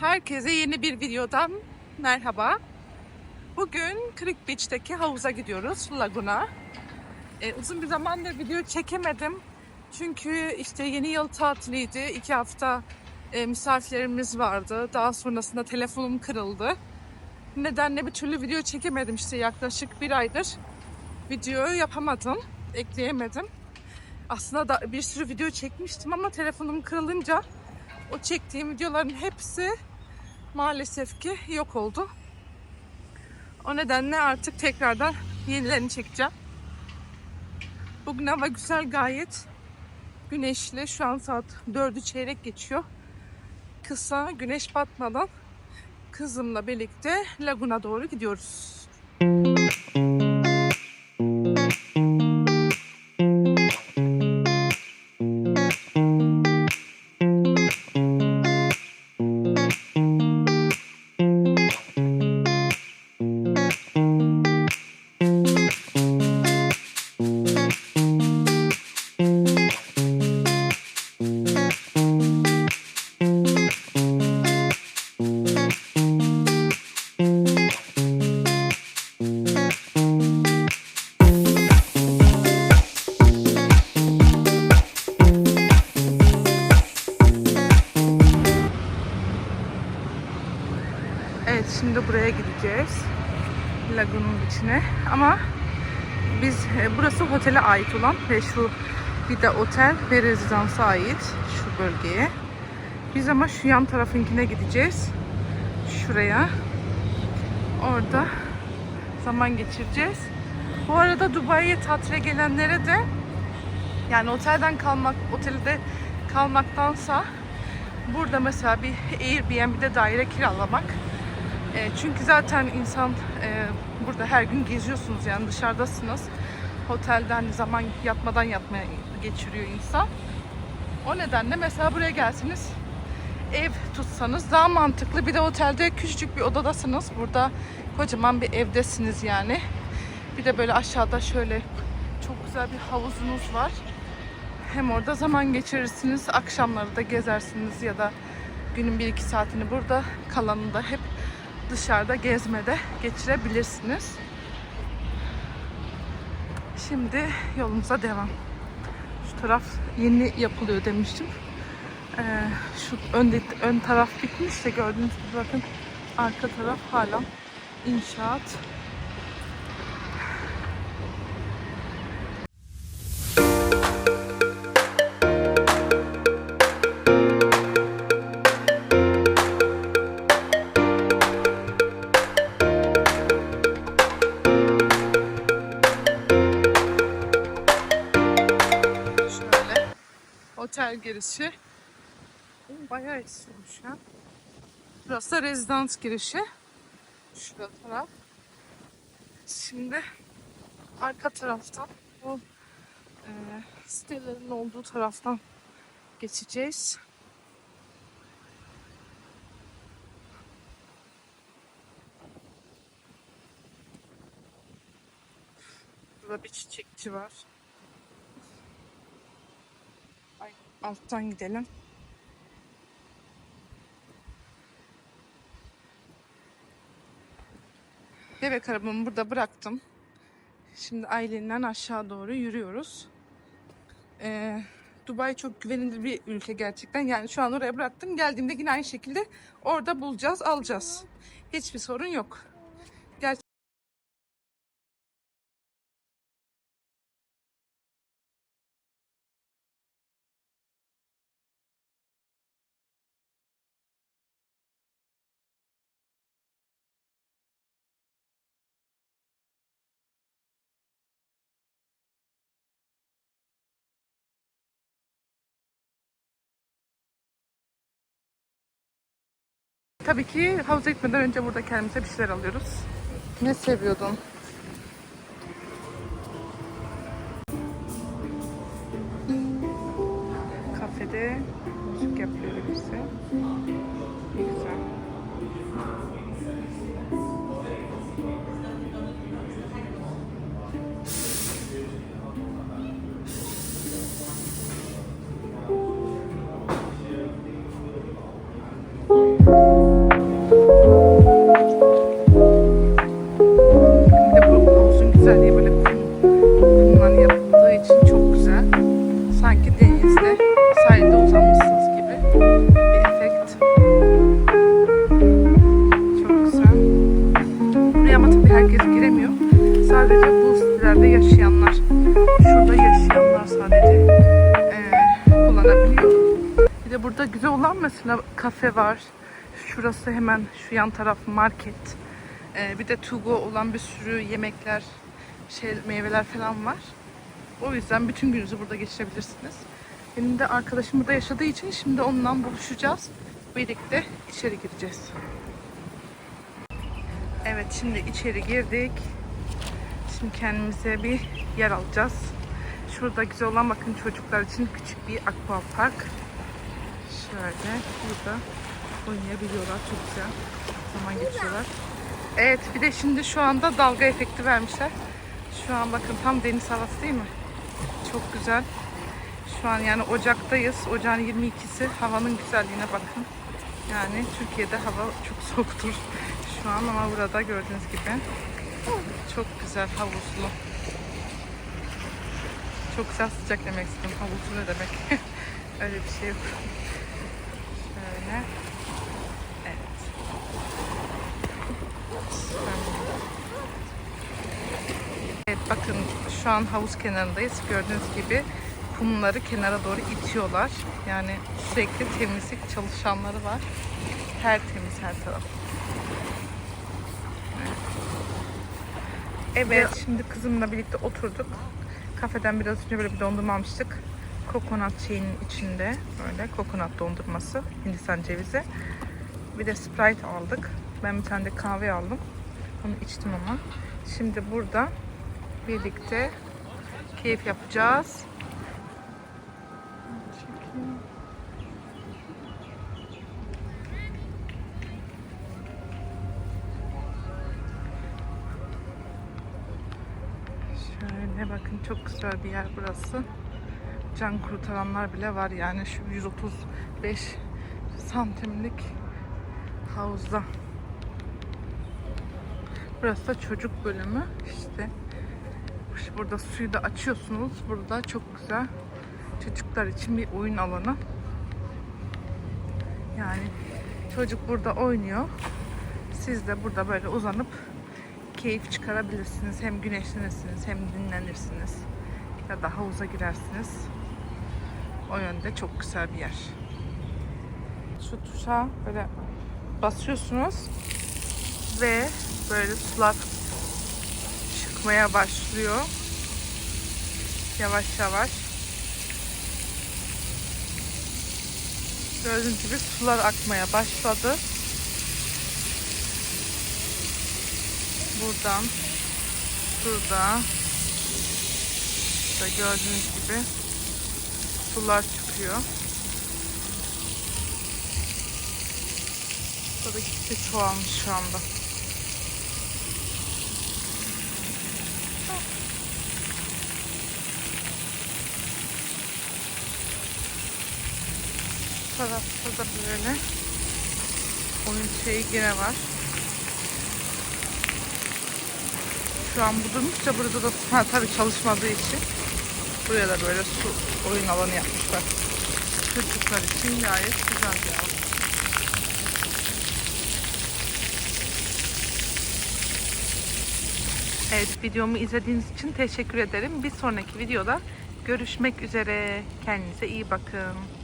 Herkese yeni bir videodan merhaba. Bugün Creek Beach'teki havuza gidiyoruz, Laguna. Ee, uzun bir zamandır video çekemedim. Çünkü işte yeni yıl tatiliydi. İki hafta e, misafirlerimiz vardı. Daha sonrasında telefonum kırıldı. Nedenle bir türlü video çekemedim işte yaklaşık bir aydır. Videoyu yapamadım, ekleyemedim. Aslında da bir sürü video çekmiştim ama telefonum kırılınca o çektiğim videoların hepsi maalesef ki yok oldu. O nedenle artık tekrardan yenilerini çekeceğim. Bugün hava güzel gayet güneşli. Şu an saat 4'ü çeyrek geçiyor. Kısa güneş batmadan kızımla birlikte Laguna doğru gidiyoruz. Şimdi buraya gideceğiz. Lagunun içine. Ama biz e, burası otele ait olan ve şu bir de otel ve rezidansa ait şu bölgeye. Biz ama şu yan tarafınkine gideceğiz. Şuraya. Orada zaman geçireceğiz. Bu arada Dubai'ye tatile gelenlere de yani otelden kalmak, otelde kalmaktansa burada mesela bir Airbnb'de daire kiralamak e, çünkü zaten insan e, burada her gün geziyorsunuz yani dışarıdasınız. Otelde hani zaman yatmadan yatmaya geçiriyor insan. O nedenle mesela buraya gelsiniz ev tutsanız daha mantıklı. Bir de otelde küçücük bir odadasınız. Burada kocaman bir evdesiniz yani. Bir de böyle aşağıda şöyle çok güzel bir havuzunuz var. Hem orada zaman geçirirsiniz, akşamları da gezersiniz ya da günün bir iki saatini burada kalanında hep dışarıda gezmede geçirebilirsiniz. Şimdi yolumuza devam. Şu taraf yeni yapılıyor demiştim. Ee, şu ön, ön taraf bitmiş de gördüğünüz gibi bakın arka taraf hala inşaat. Girişi. Bayağı eskimiş ya. Burası da rezidans girişi. Şurada taraf. Şimdi arka taraftan bu e, sitelerin olduğu taraftan geçeceğiz. Burada bir çiçekçi var. Alttan gidelim. Bebek arabamı burada bıraktım. Şimdi Aylin'den aşağı doğru yürüyoruz. Ee, Dubai çok güvenilir bir ülke gerçekten. Yani şu an oraya bıraktım. Geldiğimde yine aynı şekilde orada bulacağız, alacağız. Hiçbir sorun yok. Tabii ki havuza gitmeden önce burada kendimize bir şeyler alıyoruz. Ne seviyordun? Kafede müzik yapıyor birisi. Ne güzel. Burada güzel olan mesela kafe var. Şurası hemen şu yan taraf market. Eee, bir de to olan bir sürü yemekler, şey, meyveler falan var. O yüzden bütün gününüzü burada geçirebilirsiniz. Benim de arkadaşım burada yaşadığı için şimdi onunla buluşacağız. Birlikte içeri gireceğiz. Evet şimdi içeri girdik. Şimdi kendimize bir yer alacağız. Şurada güzel olan bakın çocuklar için küçük bir aqua park. Şöyle burada oynayabiliyorlar. Çok güzel zaman geçiyorlar. Evet bir de şimdi şu anda dalga efekti vermişler. Şu an bakın tam deniz havası değil mi? Çok güzel. Şu an yani Ocak'tayız. Ocağın 22'si. Havanın güzelliğine bakın. Yani Türkiye'de hava çok soğuktur şu an ama burada gördüğünüz gibi çok güzel havuzlu. Çok güzel sıcak demek istedim. Havuzlu ne demek? Öyle bir şey yok. Şöyle. Evet. Evet bakın şu an havuz kenarındayız. Gördüğünüz gibi kumları kenara doğru itiyorlar. Yani sürekli temizlik çalışanları var. Tertemiz her taraf. Evet, şimdi kızımla birlikte oturduk. Kafeden biraz önce böyle bir dondurma almıştık. Kokonat şeyinin içinde böyle kokonat dondurması, Hindistan cevizi. Bir de Sprite aldık. Ben bir tane de kahve aldım. Onu içtim ama. Şimdi burada birlikte keyif yapacağız. Şöyle bakın çok güzel bir yer burası. Can kurtaranlar bile var yani şu 135 santimlik havuzda. Burası da çocuk bölümü. İşte burada suyu da açıyorsunuz. Burada çok güzel çocuklar için bir oyun alanı. Yani çocuk burada oynuyor. Siz de burada böyle uzanıp keyif çıkarabilirsiniz. Hem güneşlenirsiniz hem dinlenirsiniz. Ya da havuza girersiniz. O yönde çok güzel bir yer. Şu tuşa böyle basıyorsunuz ve böyle sular çıkmaya başlıyor. Yavaş yavaş. Gördüğünüz gibi sular akmaya başladı. Buradan şurada işte gördüğünüz gibi sular çıkıyor. Burada kişi çoğalmış şu anda. Tarafta da böyle oyun şeyi yine var. Şu an bu durmuşça burada da ha, tabii çalışmadığı için buraya da böyle su oyun alanı yapmışlar. Çocuklar için gayet güzel bir alan. Evet videomu izlediğiniz için teşekkür ederim. Bir sonraki videoda görüşmek üzere. Kendinize iyi bakın.